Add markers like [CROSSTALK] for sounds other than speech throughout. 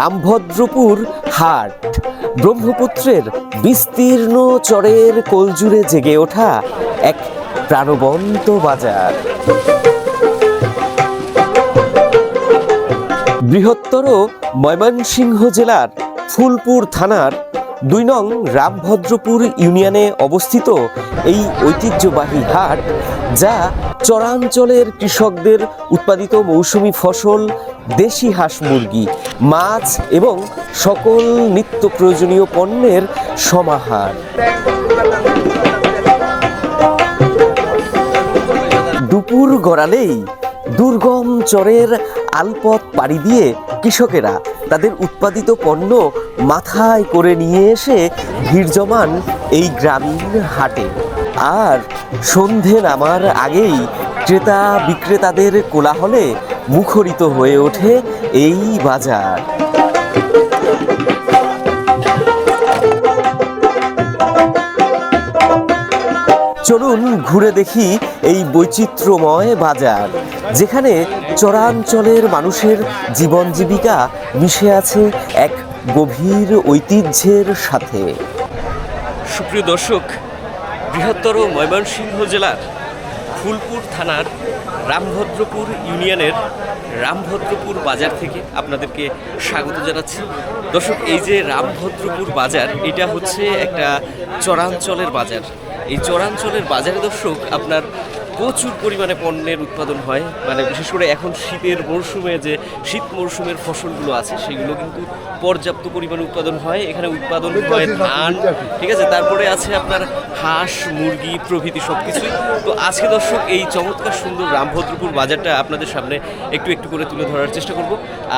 রামভদ্রপুর হাট। ব্রহ্মপুত্রের বিস্তীর্ণ চরের কোলজুড়ে জেগে ওঠা এক প্রাণবন্ত বাজার। বৃহত্তর ময়মনসিংহ জেলার ফুলপুর থানার দুই নং রামভদ্রপুর ইউনিয়নে অবস্থিত এই ঐতিহ্যবাহী হাট, যা চরাঞ্চলের কৃষকদের উৎপাদিত মৌসুমি ফসল, দেশি হাঁস মুরগি, মাছ এবং সকল নিত্য প্রয়োজনীয় পণ্যের সমাহার। দুপুর গড়ালেই দুর্গম চরের আলপথ পাড়ি দিয়ে কৃষকেরা তাদের উৎপাদিত পণ্য মাথায় করে নিয়ে এসে ভিড় জমান এই গ্রামীণ হাটে। আর সন্ধে নামার আগেই ক্রেতা বিক্রেতাদের কোলাহলে মুখরিত হয়ে ওঠে এই বাজার। চলুন ঘুরে দেখি এই বৈচিত্র্যময় বাজার, যেখানে চরাঞ্চলের মানুষের জীবন জীবিকা মিশে আছে এক গভীর ঐতিহ্যের সাথে। সুপ্রিয় দর্শক, বৃহত্তর ময়মনসিংহ জেলার ফুলপুর থানার রামভদ্রপুর ইউনিয়নের রামভদ্রপুর বাজার থেকে আপনাদেরকে স্বাগত জানাচ্ছি। দর্শক, এই যে রামভদ্রপুর বাজার, এটা হচ্ছে একটা চরাঞ্চলের বাজার। এই চরাঞ্চলের বাজারে দর্শক, আপনার প্রচুর পরিমাণে পণ্যের উৎপাদন হয়। মানে বিশেষ করে এখন শীতের মরশুমে যে শীত মরশুমের ফসলগুলো আছে সেগুলো কিন্তু পর্যাপ্ত পরিমাণে উৎপাদন হয়। এখানে উৎপাদন হয় ধান ঠিক আছে। তারপরে আছে আপনার হাঁস মুরগি প্রভৃতি সব কিছুই তো আজকে দর্শক এই চমৎকার সুন্দর রামভদ্রপুর বাজারটা আপনাদের সামনে একটু একটু করে তুলে ধরার চেষ্টা করব।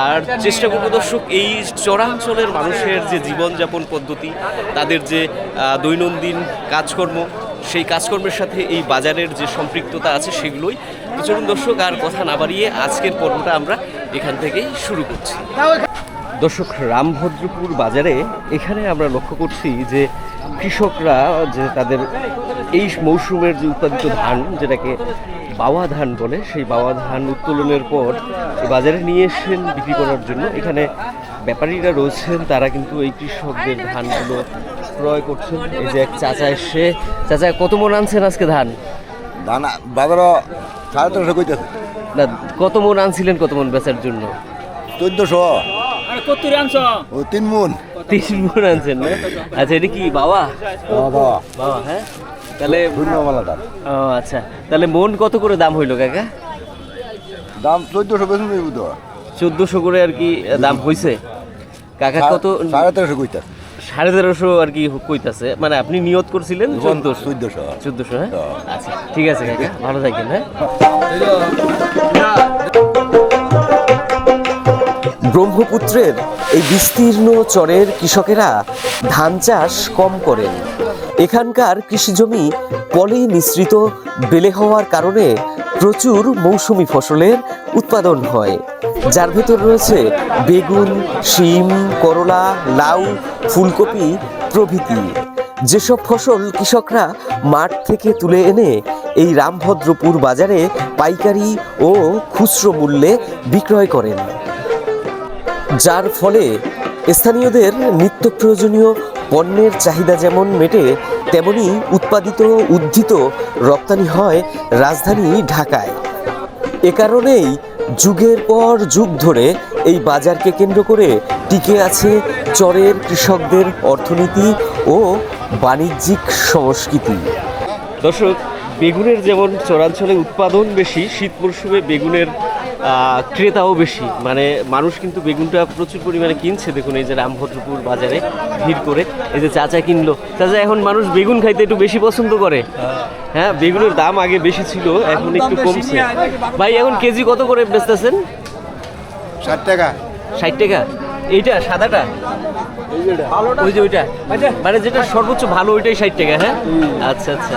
আর চেষ্টা করব দর্শক এই চরাঞ্চলের মানুষের যে জীবনযাপন পদ্ধতি তাদের যে দৈনন্দিন কাজকর্ম সেই কাজকর্মের সাথে এই বাজারের যে সম্পৃক্ততা আছে সেগুলোই। চলুন দর্শক, আর কথা না বাড়িয়ে আজকের পর্বটা আমরা এখান থেকেই শুরু করছি। দর্শক, রামভদ্রপুর বাজারে এখানে আমরা লক্ষ্য করছি যে কৃষকরা যে তাদের এই মৌসুমের যে উৎপাদিত ধান, যেটাকে বাওয়া ধান বলে, সেই বাওয়া ধান উত্তোলনের পর বাজারে নিয়ে এসেন বিক্রি করার জন্য। এখানে ব্যাপারীরা রয়েছেন, তারা কিন্তু এই কৃষকদের ধানগুলো ক্রয় করছেন? এই যে এক চাচা এসে চাচা কত মন আনছেন আজকে ধান? ধান বাজার সাড়ে তেরোশো কইতেছে না কত মন আনছিলেন কত মন বেচার জন্য? চোদ্দশো। আরে কত্তুরি আনছ? ও তিন মন। তিন মন আনছেন না? আচ্ছা এটা কি বাবা? বাবা। বাবা হ্যাঁ? তাহলে ও আচ্ছা। তাহলে মন কত করে দাম হইল কাকা? দাম চোদ্দশো বেশি নেই চোদ্দশো করে আর কি দাম হইছে। কাকা কত সাড়ে তেরোশো কইতেছে সাড়ে তেরোশো আর কি কইতাছে। মানে আপনি নিয়ত করছিলেন চোদ্দশো? চোদ্দশো চোদ্দশো হ্যাঁ? হ্যাঁ। আচ্ছা ঠিক আছে কাকা ভালো থাকেন হ্যাঁ? ব্রহ্মপুত্রের এই বিস্তীর্ণ চরের কৃষকেরা ধান চাষ কম করেন। এখানকার কৃষিজমি পলি মিশ্রিত বেলে হওয়ার কারণে প্রচুর মৌসুমি ফসলের উৎপাদন হয়। যার ভেতর রয়েছে বেগুন, শিম, করলা, লাউ, ফুলকপি প্রভৃতি। যেসব ফসল কৃষকরা মাঠ থেকে তুলে এনে এই রামভদ্রপুর বাজারে পাইকারি ও খুচরো মূল্যে বিক্রয় করেন। যার ফলে স্থানীয়দের নিত্য প্রয়োজনীয় পণ্যের চাহিদা যেমন মেটে তেমনি উৎপাদিত উদ্ধৃত রপ্তানি হয় রাজধানী ঢাকায়। এ কারণেই যুগের পর যুগ ধরে এই বাজারকে কেন্দ্র করে টিকে আছে চরের কৃষকদের অর্থনীতি ও বাণিজ্যিক সংস্কৃতি। দর্শক, বেগুনের যেমন চরাঞ্চলে উৎপাদন বেশি, শীত মরশুমে বেগুনের ক্রেতাও বেশি। মানে মানুষ কিন্তু বেগুনটা প্রচুর পরিমাণে কিনছে। দেখুন এই যে রামভদ্রপুর বাজারে ভিড় করে। এই যে চাচা কিনলো। চাচা এখন মানুষ বেগুন খাইতে একটু বেশি পছন্দ করে। হ্যাঁ বেগুনের দাম আগে বেশি ছিল এখন একটু কমছে। ভাই এখন কেজি কত করে বেচতেছেন? ষাট টাকা। ষাট টাকা। এইটা সাদাটা? ওই যে ওইটা। মানে যেটা সর্বোচ্চ ভালো ওইটাই ষাট টাকা হ্যাঁ? আচ্ছা আচ্ছা।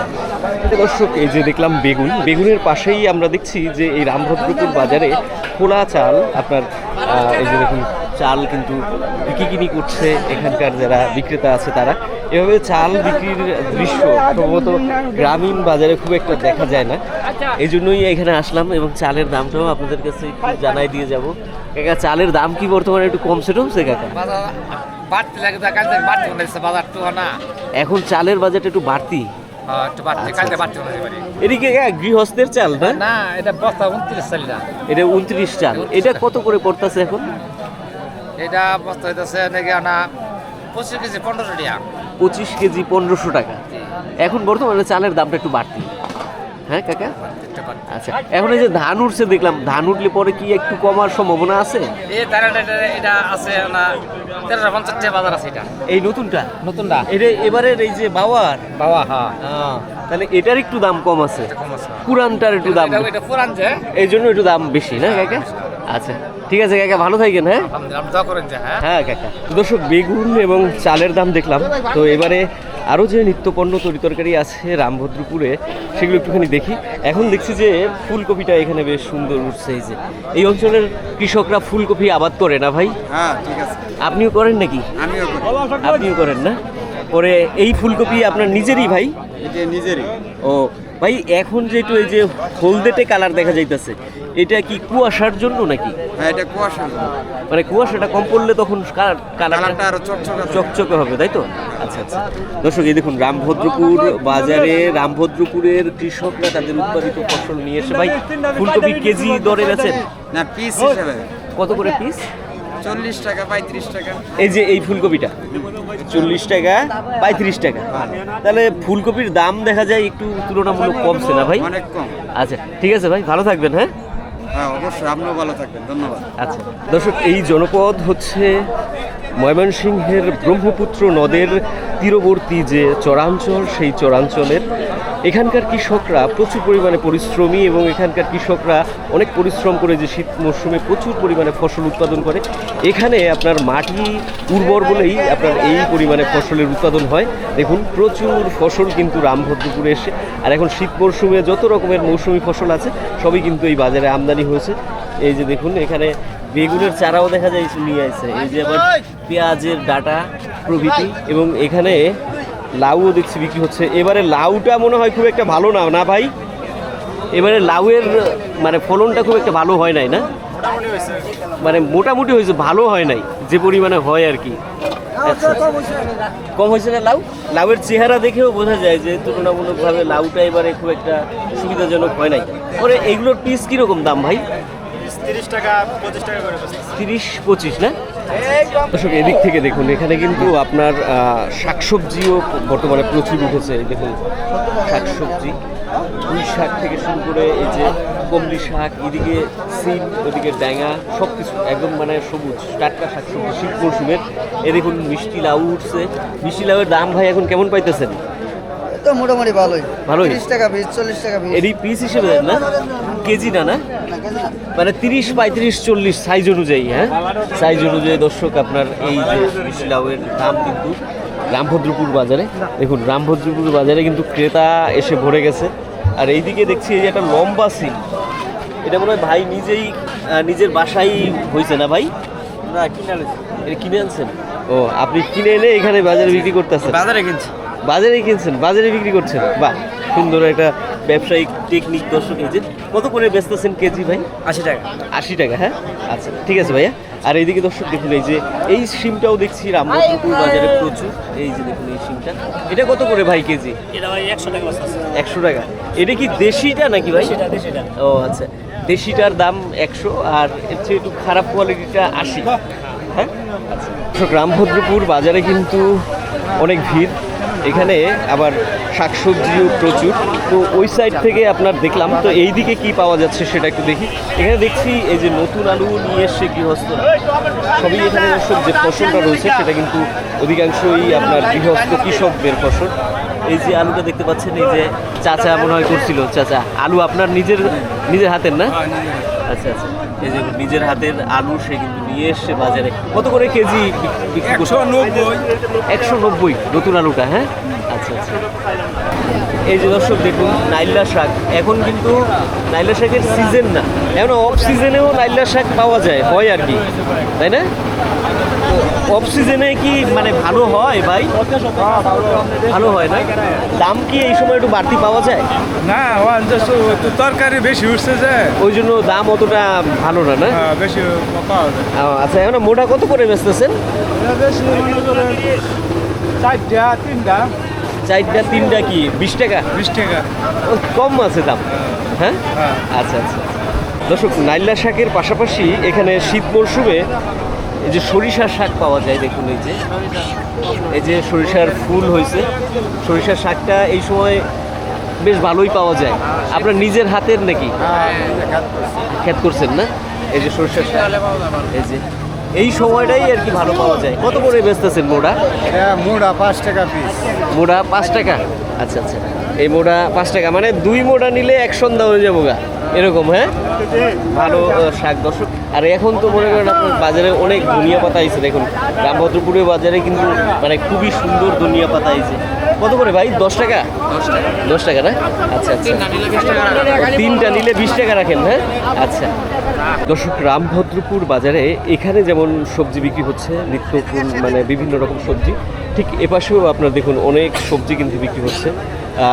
দর্শক এই যে দেখলাম বেগুন বেগুনের পাশেই আমরা দেখছি যে এই রামভদ্রপুর বাজারে খোলা চাল আপনার এই যে দেখুন চাল কিন্তু বিক্রি করছে এখানকার যারা বিক্রেতা আছে তারা। এভাবে চাল বিক্রির দৃশ্য সম্ভবত গ্রামীণ বাজারে খুব একটা দেখা যায় না। এই জন্যই এখানে আসলাম এবং চালের দামটাও আপনাদের কাছে একটু জানাই দিয়ে যাব। কাকা চালের দাম কি বর্তমানে একটু কমছে টমছে কাকা? বাড়তে লাগে কালকে বাড়তে বাজার তো না। এখন চালের বাজেট একটু বাড়তি। হ্যাঁ, মনে হচ্ছে এদিকে গৃহস্থের চাল না? না এটা বস্তা উনত্রিশ চালি না এটা উনত্রিশ চাল। এটা কত করে পড়তেছে এখন? এটা বস্তা হইতেছে নাকি না পঁচিশ কেজি পনেরোশো টাকা। পঁচিশ কেজি পনেরোশো টাকা। এখন বর্তমানে চালের দামটা একটু বাড়তি। হ্যাঁ কাকা? আচ্ছা এখন এই যে ধান উঠছে দেখলাম ধান উঠলে পরে কি একটু কমার সম্ভাবনা আছে? এই এটা আছে না তেরোশো পঞ্চাশ টাকা বাজার আছে এটা। এই নতুনটা? নতুনটা। এটা এবারের এই যে বাওয়ার? বাবা হ্যাঁ। তাহলে এটার একটু দাম কম আছে। পুরানটার একটু দাম। পুরান যে। এই জন্য একটু দাম বেশি না কাকা? আচ্ছা ঠিক আছে কাকা ভালো থাকেন হ্যাঁ? হ্যাঁ। হ্যাঁ কাকা। দর্শক বেগুন এবং চালের দাম দেখলাম। তো এবারে আরও যে নিত্যপণ্য তরি তরকারি আছে রামভদ্রপুরে সেগুলো একটুখানি দেখি। এখন দেখছি যে ফুলকপিটা এখানে বেশ সুন্দর উঠছে এই যে। এই অঞ্চলের কৃষকরা ফুলকপি আবাদ করে না ভাই? হ্যাঁ ঠিক আছে। আপনিও করেন নাকি? আপনিও করেন না? পরে এই ফুলকপি আপনার নিজেরই ভাই? নিজেরই। ও ভাই এখন যেহেতু এই যে হলদেটে কালার দেখা যাইতেছে এটা কি কুয়াশার জন্য নাকি? হ্যাঁ এটা কুয়াশা মানে কুয়াশাটা কম পড়লে তখন কালারটা আরও চকচকে হবে। চকচকে হবে তাই তো? আচ্ছা আচ্ছা। দর্শক এই দেখুন রামভদ্রপুর বাজারে রামভদ্রপুরের কৃষকরা তাদের উৎপাদিত ফসল নিয়ে এসে ভাই ফুলকপি কেজি দরে বেচেন। না পিস হিসেবে। কত করে পিস চল্লিশ টাকা পঁয়ত্রিশ টাকা। এই যে এই ফুলকপিটা চল্লিশ টাকা পঁয়ত্রিশ টাকা। তাহলে ফুলকপির দাম দেখা যায় একটু তুলনামূলক কমছে না ভাই? অনেক কম। আচ্ছা ঠিক আছে ভাই ভালো থাকবেন হ্যাঁ? হ্যাঁ অবশ্যই থাকবেন ধন্যবাদ। আচ্ছা দর্শক এই জনপদ হচ্ছে ময়মনসিংহের ব্রহ্মপুত্র নদের তীরবর্তী যে চরাঞ্চল, সেই চরাঞ্চলের এখানকার কৃষকরা প্রচুর পরিমাণে পরিশ্রমী এবং এখানকার কৃষকরা অনেক পরিশ্রম করে যে শীত মরশুমে প্রচুর পরিমাণে ফসল উৎপাদন করে। এখানে আপনার মাটি উর্বর বলেই আপনার এই পরিমাণে ফসলের উৎপাদন হয়। দেখুন, প্রচুর ফসল কিন্তু রামভদ্রপুরে এসে, আর এখন শীত মরশুমে যত রকমের মৌসুমি ফসল আছে, সবই কিন্তু এই বাজারে আমদানি হয়েছে। এই যে দেখুন, এখানে বেগুনের চারাও দেখা যায় নিয়ে আসছে এই যে আবার পেঁয়াজের ডাটা প্রভৃতি এবং এখানে লাউও দেখছি বিক্রি হচ্ছে। এবারে লাউটা মনে হয় খুব একটা ভালো না না ভাই? এবারে লাউয়ের মানে ফলনটা খুব একটা ভালো হয় নাই না? মানে মোটামুটি হয়েছে, ভালো হয় নাই, যে পরিমাণে হয় আর কি। আচ্ছা। কম হয়েছে না লাউ? লাউয়ের চেহারা দেখেও বোঝা যায় যে তুলনামূলকভাবে লাউটা এবারে খুব একটা সুবিধাজনক হয় নাই। পরে এইগুলোর পিস কীরকম দাম ভাই? তিরিশ টাকা পঁচিশ টাকা করে তিরিশ পঁচিশ না? দর্শক এদিক থেকে দেখুন এখানে কিন্তু আপনার শাকসবজিও বর্তমানে প্রচুর উঠেছে। দেখুন শাকসবজি। পুঁই শাক থেকে শুরু করে এই যে কমলি শাক এদিকে সিম ওদিকে ড্যাঙা সব কিছু একদম মানে সবুজ টাটকা শাকসবজি শীত মরশুমের। এ দেখুন মিষ্টি লাউ উঠছে। মিষ্টি লাউয়ের দাম ভাই এখন কেমন পাইতেছেন? তো মোটামুটি ভালোই। ভালোই? তিরিশ টাকা পিস চল্লিশ টাকা পিস। এরই পিস হিসেবে দেন না? কেজি না না? মানে তিরিশ পঁয়ত্রিশ চল্লিশ সাইজ অনুযায়ী হ্যাঁ? সাইজ অনুযায়ী দর্শক আপনার এই যে লাউয়ের দাম কিন্তু রামভদ্রপুর বাজারে। দেখুন রামভদ্রপুর বাজারে কিন্তু ক্রেতা এসে ভরে গেছে। আর এইদিকে দেখছি এই যে একটা লম্বা সিম। এটা মনে হয় ভাই নিজেই নিজের বাসায় হয়েছে না ভাই? না কিনে এটা কিনে আনছেন? ও আপনি কিনে এনে এখানে বাজারে বিক্রি করতেছেন? বাজারে কিনছেন বাজারে কিনছেন? বাজারে বিক্রি করছেন? বাহ সুন্দর একটা ব্যবসায়িক টেকনিক দর্শক এই যে কত করে বেচতেছেন কেজি ভাই? আশি টাকা। আশি টাকা হ্যাঁ? আচ্ছা ঠিক আছে ভাইয়া। আর এইদিকে দর্শক দেখুন এই যে এই সিমটাও দেখছি রামভদ্রপুর বাজারে প্রচুর। এই যে দেখুন এই সিমটা। এটা কত করে ভাই কেজি? এটা ভাই একশো টাকা একশো টাকা। এটা কি দেশিটা নাকি ভাই? ও আচ্ছা। দেশিটার দাম একশো আর এর চেয়ে একটু খারাপ কোয়ালিটিটা আশি। হ্যাঁ? আচ্ছা। রামভদ্রপুর বাজারে কিন্তু অনেক ভিড়। এখানে আবার শাকসবজিও প্রচুর। তো ওই সাইড থেকে আপনার দেখলাম তো এই দিকে কি পাওয়া যাচ্ছে সেটা একটু দেখি। এখানে দেখছি এই যে নতুন আলু নিয়ে এসছে গৃহস্থ। সবই এখানে সব যে ফসলটা রয়েছে সেটা কিন্তু অধিকাংশই আপনার গৃহস্থ কৃষকদের ফসল। এই যে আলুটা দেখতে পাচ্ছেন এই যে চাচা মনে হয় করছিল। চাচা আলু আপনার নিজের নিজের হাতের না? আচ্ছা আচ্ছা। এই যে নিজের হাতের আলু সে কিন্তু নিয়ে এসছে বাজারে। কত করে কেজি একশো নব্বই। একশো নব্বই নতুন আলুটা হ্যাঁ? আচ্ছা আচ্ছা। এই যে দর্শক দেখুন নাইল্লা শাক। এখন কিন্তু নাইল্লা শাকের সিজন না। এখন অফ সিজনেও নাইল্লা শাক পাওয়া যায় হয় আর কি। তাই না? অফ সিজনে কি মানে ভালো হয় ভাই? ভালো হয় না? দাম কি এই সময় একটু বাড়তি পাওয়া যায়? না তরকারি বেশি উঠছে যে। ওই জন্য দাম অতটা ভালো না না? হ্যাঁ, বেশি পাওয়া যায়। আচ্ছা এখন মোটা কত করে বেচতেছেন? চারটা তিনটা। চারটা তিনটা কি? বিশ টাকা? বিশ টাকা। কম আছে দাম। হ্যাঁ। হ্যাঁ। আচ্ছা আচ্ছা। দর্শক নাইল্লা শাকের পাশাপাশি এখানে শীত মরশুমে এই যে সরিষার শাক পাওয়া যায় দেখুন এই যে। এই যে সরিষার ফুল হয়েছে। সরিষার শাকটা এই সময় বেশ ভালোই পাওয়া যায়। আপনার নিজের হাতের নাকি? খেত করছেন না? এই যে সরিষার শাক। এই যে। এই সময়টাই আর কি ভালো পাওয়া যায়। কত করে বেচতেছেন মোড়া? মোড়া পাঁচ টাকা পিস মোড়া পাঁচ টাকা? আচ্ছা আচ্ছা। এই মোড়া পাঁচ টাকা। মানে দুই মোড়া নিলে এক সন্ধ্যা হয়ে যাব গা। এরকম হ্যাঁ? ভালো শাক। দর্শক আর এখন তো মনে করেন আপনার বাজারে অনেক ধনিয়া পাতা আইছে দেখুন। রামভদ্রপুরের বাজারে কিন্তু মানে খুবই সুন্দর ধনিয়া পাতা আইছে। কত করে ভাই? দশ টাকা? দশ টাকা। না? আচ্ছা আচ্ছা। তিনটা নিলে বিশ টাকা রাখেন। হ্যাঁ? আচ্ছা। দর্শক রামভদ্রপুর বাজারে এখানে যেমন সবজি বিক্রি হচ্ছে নিত্য মানে বিভিন্ন রকম সবজি ঠিক এপাশেও আপনার দেখুন অনেক সবজি কিন্তু বিক্রি হচ্ছে।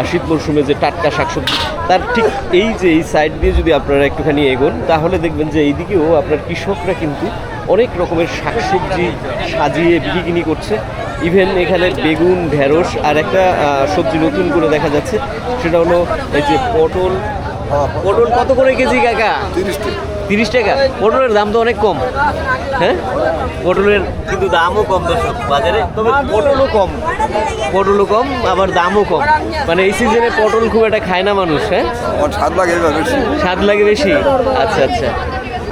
শীত মরশুমে যে টাটকা শাকসবজি, তার ঠিক এই যে এই সাইড দিয়ে যদি আপনারা একটুখানি এগোন, তাহলে দেখবেন যে এইদিকেও আপনার কৃষকরা কিন্তু অনেক রকমের শাকসবজি সাজিয়ে বিক্রি করছে। ইভেন এখানে বেগুন, ঢেঁড়স আর একটা সবজি নতুন করে দেখা যাচ্ছে, সেটা হলো এই যে পটল পটল কত করে কেজি কাকা? তিরিশ টাকা। পটলের দাম তো অনেক কম। হ্যাঁ? পটলের কিন্তু দামও কম দর্শক বাজারে। তবে পটলও কম। পটলও কম আবার দামও কম। মানে এই সিজনে পটল খুব একটা খায় না মানুষ হ্যাঁ? স্বাদ লাগে বেশি। স্বাদ লাগে বেশি? আচ্ছা আচ্ছা।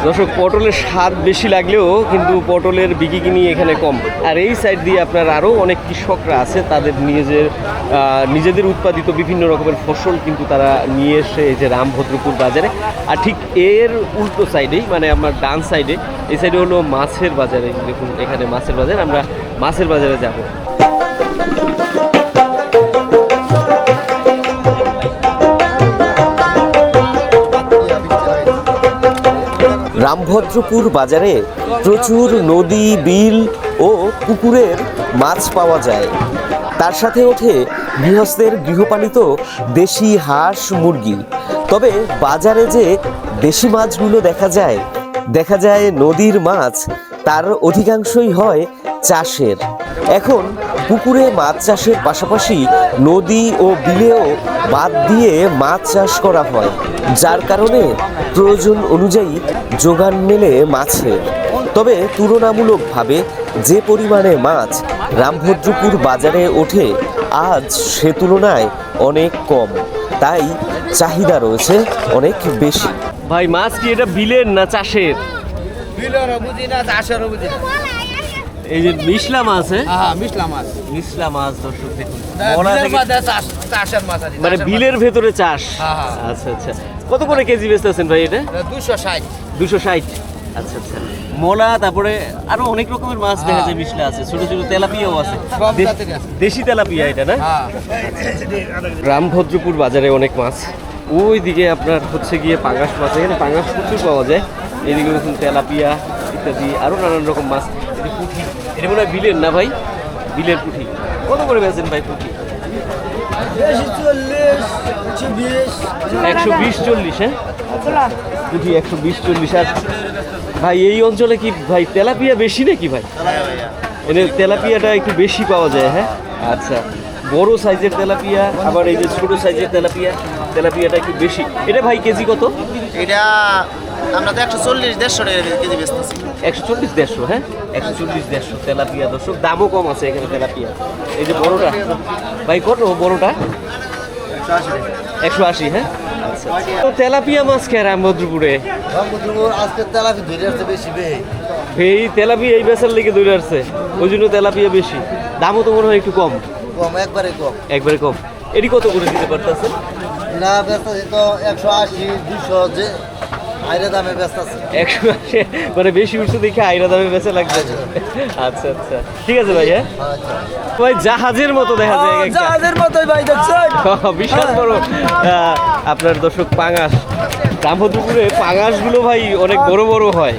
দর্শক, পটলের স্বাদ বেশি লাগলেও কিন্তু পটলের বিক্রি কিনি এখানে কম। আর এই সাইড দিয়ে আপনার আরও অনেক কৃষকরা আছে, তাদের নিজের নিজেদের উৎপাদিত বিভিন্ন রকমের ফসল কিন্তু তারা নিয়ে এসে এই যে রামভদ্রপুর বাজারে। আর ঠিক এর উল্টো সাইডেই মানে আমার ডান সাইডে এই সাইডে হলো মাছের বাজারে। দেখুন, এখানে মাছের বাজার, আমরা মাছের বাজারে যাব। রামভদ্রপুর বাজারে প্রচুর নদী, বিল ও পুকুরের মাছ পাওয়া যায়। তার সাথে ওঠে গৃহস্থের গৃহপালিত দেশি হাঁস, মুরগি। তবে বাজারে যে দেশি মাছগুলো দেখা যায় দেখা যায় নদীর মাছ তার অধিকাংশই হয় চাষের। এখন পুকুরে মাছ চাষের পাশাপাশি নদী ও বিলেও বাদ দিয়ে মাছ চাষ করা হয়, যার কারণে প্রয়োজন অনুযায়ী যোগান মেলে মাছের। তবে তুলনামূলকভাবে যে পরিমাণে মাছ রামভদ্রপুর বাজারে ওঠে, আজ সে তুলনায় অনেক কম। তাই চাহিদা রয়েছে অনেক বেশি। ভাই, মাছ কি এটা বিলের না চাষের? বিলেরও বুঝি না চাষেরও বুঝি না। এই যে মিশলা মাছ হ্যাঁ? মিশলা মাছ। মিশলা মাছ দর্শক দেখুন। চাষের মাছ মানে বিলের ভেতরে চাষ? হ্যাঁ, হ্যাঁ। আচ্ছা আচ্ছা। কত করে কেজি বেচতেছেন ভাই এটা? দুশো ষাট। দুশো ষাট। আচ্ছা আচ্ছা। মলা তারপরে আরও অনেক রকমের মাছ দেখা যায় মিশলা আছে। ছোট ছোট তেলাপিয়াও আছে। দেশি তেলাপিয়া এটা না? রামভদ্রপুর বাজারে অনেক মাছ। ওই দিকে আপনার হচ্ছে গিয়ে পাঙাশ মাছ। এখানে পাঙাশ প্রচুর পাওয়া যায়। এদিকে দেখুন তেলাপিয়া ইত্যাদি আরও নানান রকম মাছ। এটা পুঁঠি এটা মনে হয় বিলের না ভাই? বিলের পুঁঠি। কত করে বেচেন ভাই পুঁঠি? একশো বিশ। চল্লিশ হ্যাঁ? পুঁঠি একশো বিশ চল্লিশ। আর ভাই এই অঞ্চলে কি ভাই তেলাপিয়া বেশি নাকি ভাই? এনে তেলাপিয়াটা একটু বেশি পাওয়া যায় হ্যাঁ? আচ্ছা বড় সাইজের তেলাপিয়া আবার এই যে ছোট সাইজের তেলাপিয়া তেলাপিয়াটা একটু বেশি। এটা ভাই কেজি কত? এটা আমরা তো একশো চল্লিশ দেড়শো টাকা কেজি বেচতেছি। একশো চল্লিশ দেড়শো হ্যাঁ? একশো চল্লিশ দেড়শো তেলাপিয়া দর্শক দামও কম আছে এখানে তেলাপিয়া। এই যে বড়টা ভাই কত বড়টা? একশো আশি হ্যাঁ? আচ্ছা তো তেলাপিয়া মাছ খেয়ে রামভদ্রপুরে আজকে তেলাপি ধরে আসতে বেশি এই তেলাপিয়া এই বেচার লেগে দৌড়ে আসছে ওই জন্য তেলাপিয়া বেশি। দামও তো মনে হয় একটু কম। কম একবারে কম। একবারে কম। এটি কত করে দিতে পারতেছেন না ব্যস্ত তো একশো আশি দুশো যে আইরে দামে ব্যস্ত আছে। একশো মানে বেশি উঠছে দেখে আইরা দামে বেঁচে লাগছে আচ্ছা আচ্ছা। ঠিক আছে ভাই হ্যাঁ? ভাই জাহাজের মতো দেখা যায় এক জাহাজের মতোই ভাই দেখছেন? [LAUGHS] বিশাল বড়। আপনার দর্শক পাঙাশ। রামভদ্রপুরে পাঙাশগুলো ভাই অনেক বড় বড় হয়।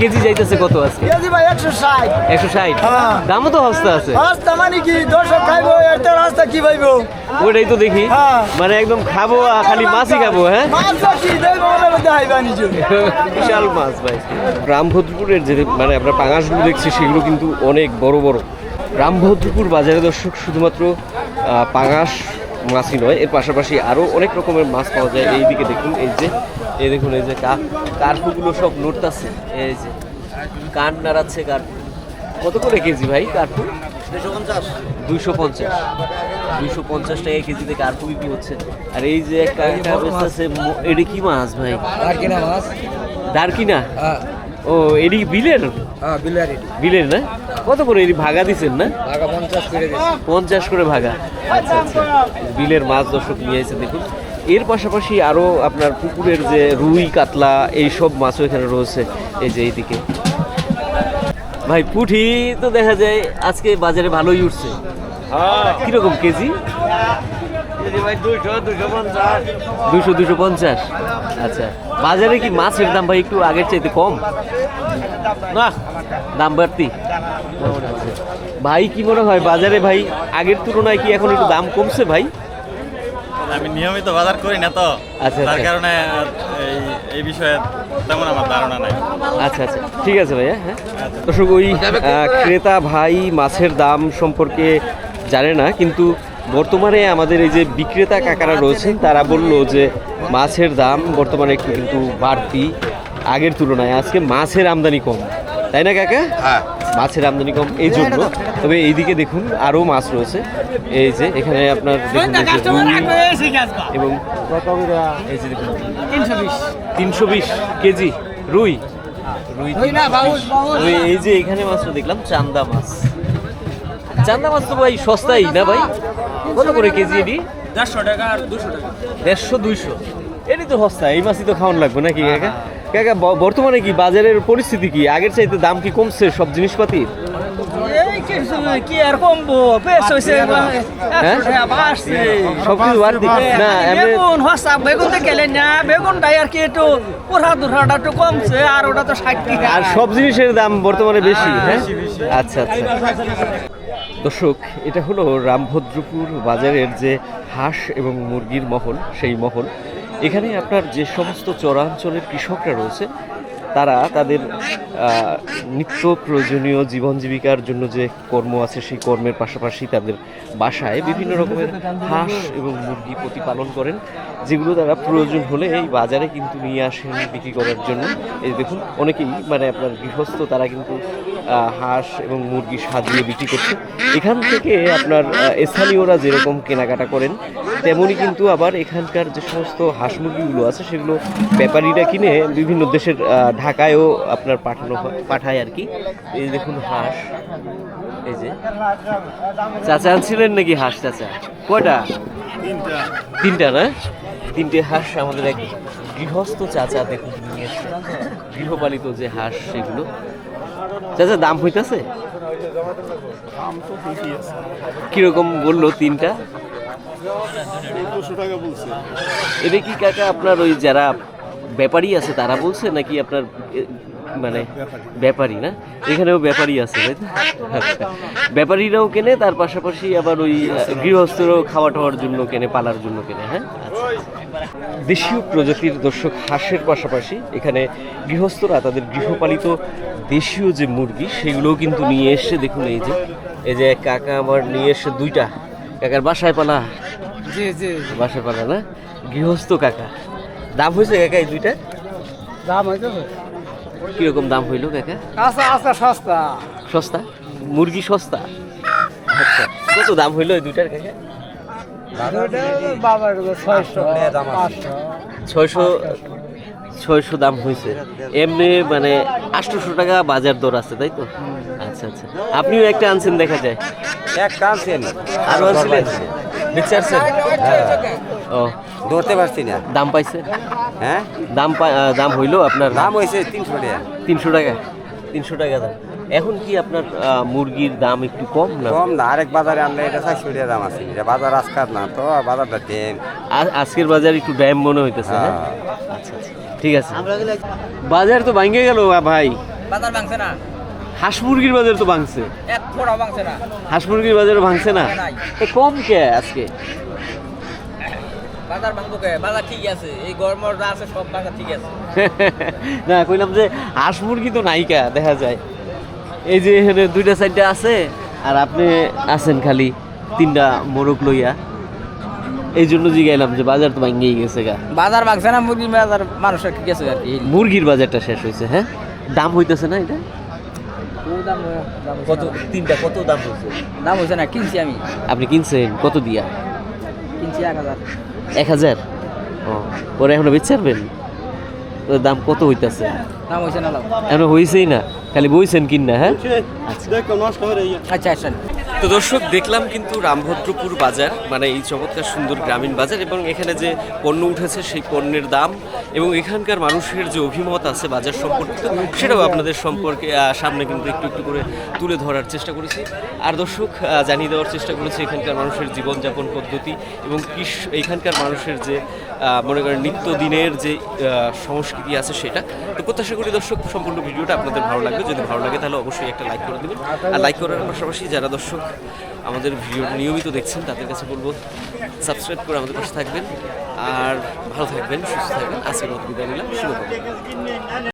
কেজি যাইতেছে কত আছে কেজি ভাই একশো ষাট। একশো ষাট। দামও তো হস্তা আছে। রাস্তা মানে কি? দর্শক খাইবো এতে রাস্তা কি পাইবো ওটাই তো দেখি। মানে একদম খাব আর খালি মাছই খাব হ্যাঁ? মাছ তো কি? দেখব মধ্যে হাইবা নিজে বিশাল মাছ ভাই। রামভদ্রপুরের যে মানে আমরা পাঙাশগুলো দেখছি সেগুলো কিন্তু অনেক বড় বড়। রামভদ্রপুর বাজারে দর্শক শুধুমাত্র আহ, পাঙাশ মাছই নয় এর পাশাপাশি আরও অনেক রকমের মাছ পাওয়া যায়। এইদিকে দেখুন এই যে এই দেখুন এই যে কা- কার্পুগুলো সব নড়তাছে। এই যে কান নাড়াচ্ছে কার্পু কত করে কেজি ভাই কার্পু দুশো পঞ্চাশ দুইশো পঞ্চাশ। দুইশো পঞ্চাশ টাকা কেজিতে কার্পু বিক্রি হচ্ছে। আর এই যে একটা ম- এটা কি মাছ ভাই? কিনা মাছ? দারকিনা? ও এডি বিলের? হ্যাঁ বিলের না? কত করে এডি ভাগা দিছেন না? পঞ্চাশ করে পঞ্চাশ করে ভাগা। আচ্ছা আচ্ছা। বিলের মাছ দর্শক নিয়ে এসে দেখুন। এর পাশাপাশি আরও আপনার পুকুরের যে রুই কাতলা এই সব মাছও এখানে রয়েছে এই যে এইদিকে। ভাই পুঠি তো দেখা যায় আজকে বাজারে ভালোই উঠছে। কীরকম কেজি? দুশো দুশো পঞ্চাশ। আচ্ছা বাজারে কি মাছের দাম ভাই একটু আগের চাইতে কম? না। দাম বাড়তি। ভাই কি মনে হয় বাজারে ভাই আগের তুলনায় কি এখন একটু দাম কমছে ভাই? আমি নিয়মিত বাজার করি না তো। আচ্ছা, তার আচ্ছা। কারণে এই এই বিষয়ে তেমন আমার ধারণা নাই। আচ্ছা আচ্ছা। ঠিক আছে ভাইয়া হ্যাঁ। দর্শক ওই আহ, ক্রেতা ভাই মাছের দাম সম্পর্কে জানে না কিন্তু বর্তমানে আমাদের এই যে বিক্রেতা কাকারা রয়েছেন তারা বলল যে মাছের দাম বর্তমানে একটু কিন্তু বাড়তি আগের তুলনায়। আজকে মাছের আমদানি কম। তাই না কাকা? হ্যাঁ। মাছের আমদানি কম এই জন্য। তবে এইদিকে দেখুন আরও মাছ রয়েছে। এই যে এখানে আপনার এবং এই যে দেখুন। তিনশো বিশ। কেজি রুই। রুই এই যে এখানে মাছটা দেখলাম চান্দা মাছ। চান্দা মাছ তো ভাই সস্তাই না ভাই? কত করে কেজি এটি? দেড়শো টাকা আর দুশো টাকা। দেড়শো দুইশো। এটি তো সস্তা এই মাছই তো খাওয়ান লাগবে নাকি কাকা কাকা বর্তমানে কি বাজারের পরিস্থিতি কি? আগের চাইতে দাম কি কমছে সব জিনিসপাতির? কি আর কমবো? বেশ হয়েছে হ্যাঁ? বাড়তি? না বেগুন হসা বেগুন তো গেলেন না বেগুনটাই আর কি একটু পোড়া দুরাটা একটু কমছে আর ওটা তো ষাট টাকা। আর সব জিনিসের দাম বর্তমানে বেশি হ্যাঁ আচ্ছা আচ্ছা। দর্শক এটা হলো রামভদ্রপুর বাজারের যে হাঁস এবং মুরগির মহল সেই মহল। এখানে আপনার যে সমস্ত চরাঞ্চলের কৃষকরা রয়েছে, তারা তাদের নিত্য প্রয়োজনীয় জীবন জীবিকার জন্য যে কর্ম আছে, সেই কর্মের পাশাপাশি তাদের বাসায় বিভিন্ন রকমের হাঁস এবং মুরগি প্রতিপালন করেন, যেগুলো তারা প্রয়োজন হলে এই বাজারে কিন্তু নিয়ে আসেন বিক্রি করার জন্য। এই দেখুন, অনেকেই মানে আপনার গৃহস্থ, তারা কিন্তু হাঁস এবং মুরগি সাজিয়ে বিক্রি করছে। এখান থেকে আপনার স্থানীয়রা যেরকম কেনাকাটা করেন, তেমনই কিন্তু আবার এখানকার যে সমস্ত হাঁস মুরগিগুলো আছে, সেগুলো ব্যাপারীরা কিনে বিভিন্ন দেশের ঢাকায়ও আপনার পাঠানো পাঠায় আর কি। এই দেখুন হাঁস, এই যে। চাচা আনছিলেন নাকি হাঁস, চাচা? কয়টা? তিনটা। না? তিনটে হাঁস আমাদের এক গৃহস্থ চাচা দেখুন, নিয়ে গৃহপালিত যে হাঁস, সেগুলো। চাচা, দাম হইতাছে কীরকম বলল তিনটা এটা কি কাকা আপনার ওই যারা ব্যাপারী আছে, তারা বলছে নাকি আপনার মানে ব্যাপারী না এখানেও ব্যাপারী আছে। ব্যাপারীরাও কেনে, তার পাশাপাশি আবার ওই গৃহস্থরাও খাওয়া টাওয়ার জন্য কেনে, পালার জন্য কেনে হ্যাঁ। দেশীয় প্রজাতির দর্শক হাঁসের পাশাপাশি এখানে গৃহস্থরা তাদের গৃহপালিত দেশীয় যে মুরগি সেগুলোও কিন্তু নিয়ে এসে দেখুন এই যে এই যে কাকা আমার নিয়ে এসে দুইটা। কাকার বাসায় পালা। জি জি। বাসায় পালা না? গৃহস্থ কাকা। দাম হয়েছে কাকা এই দুইটা? দাম হয়েছে কীরকম দাম হইল কাকা? আচ্ছা আচ্ছা সস্তা। সস্তা? মুরগি সস্তা? আচ্ছা কত দাম হইল এই দুইটার কাকা? বাবার ছয়শো পাঁচশো। ছয়শো ছয়শো দাম হয়েছে এমনি মানে আটশোশো টাকা বাজার দর আছে তাই তো? আচ্ছা আচ্ছা। আপনিও একটা আনছেন দেখা যায়? এক কানছেন আরও আনছিলেন? বেঁচে ও। ধরতে পারছি না। দাম পাইছে? হ্যাঁ? দাম দাম হইল আপনার? দাম হয়েছে তিনশো টাকা। তিনশো টাকা? তিনশো টাকা দাম। এখন কি আপনার আহ, মুরগির দাম একটু কম না? কম না আরেক বাজারে আনলে এটা চারশো টাকা দাম আছে। এটা বাজার আজকার না তো বাজারটা টেন আজকের বাজার একটু ড্যাম মনে হইতেছে হ্যাঁ? আচ্ছা আচ্ছা। ঠিক আছে। বাজার তো ভাঙ্গে গেল ভাই। বাজার ভাঙছে না। হাঁস মুরগির বাজার তো ভাঙছে। এক ফোড়া ভাঙছে না। হাঁস মুরগির বাজার ভাঙছে না? কম কে আজকে? বাজার ভাঙবো কে? বাজার ঠিক আছে। এই গরমের যা আছে সব বাজার ঠিক আছে। [LAUGHS] না কইলাম যে হাঁস মুরগি তো নাইকা দেখা যায়। এই যে এখানে দুইটা সাইডটা আছে আর আপনি আছেন খালি তিনটা মোরগ লইয়া। এই জন্য জিগাইলাম যে বাজার তো ভাঙ্গেই গেছে গা। বাজার ভাঙছে না মুরগির বাজার মানুষের ঠিক গেছে আর কি? মুরগির বাজারটা শেষ হয়েছে হ্যাঁ? দাম হইতেছে না এটা? কত তিনটা কত দাম হয়েছে দাম হয়েছে না কিনছি আমি। আপনি কিনছেন কত দিয়া? কিনছি এক হাজার। এক হাজার? ও পরে এখনও বেচে পারবেন তো দাম কত হইতাছে? দাম হয়েছে না এখনও হইছেই না? খালি বইছেন কিন না হ্যাঁ আচ্ছা আচ্ছা। তো দর্শক দেখলাম কিন্তু রামভদ্রপুর বাজার মানে এই চমৎকার সুন্দর গ্রামীণ বাজার এবং এখানে যে পণ্য উঠেছে সেই পণ্যের দাম এবং এখানকার মানুষের যে অভিমত আছে বাজার সম্পর্কিত সেটাও আপনাদের সম্পর্কে সামনে কিন্তু একটু একটু করে তুলে ধরার চেষ্টা করেছি। আর দর্শক জানিয়ে দেওয়ার চেষ্টা করেছি এখানকার মানুষের জীবনযাপন পদ্ধতি এবং কৃষ এখানকার মানুষের যে মনে করেন নিত্যদিনের যে সংস্কৃতি আছে সেটা। তো প্রত্যাশা করি দর্শক, সম্পূর্ণ ভিডিওটা আপনাদের ভালো লাগবে। যদি ভালো লাগে তাহলে অবশ্যই একটা লাইক করে দেবেন। আর লাইক করার পাশাপাশি যারা দর্শক আমাদের ভিডিও নিয়মিত দেখছেন, তাদের কাছে বলব সাবস্ক্রাইব করে আমাদের পাশে থাকবেন। আর ভালো থাকবেন, সুস্থ থাকবেন। আজকের মতো বিদায় নিলাম। শুভ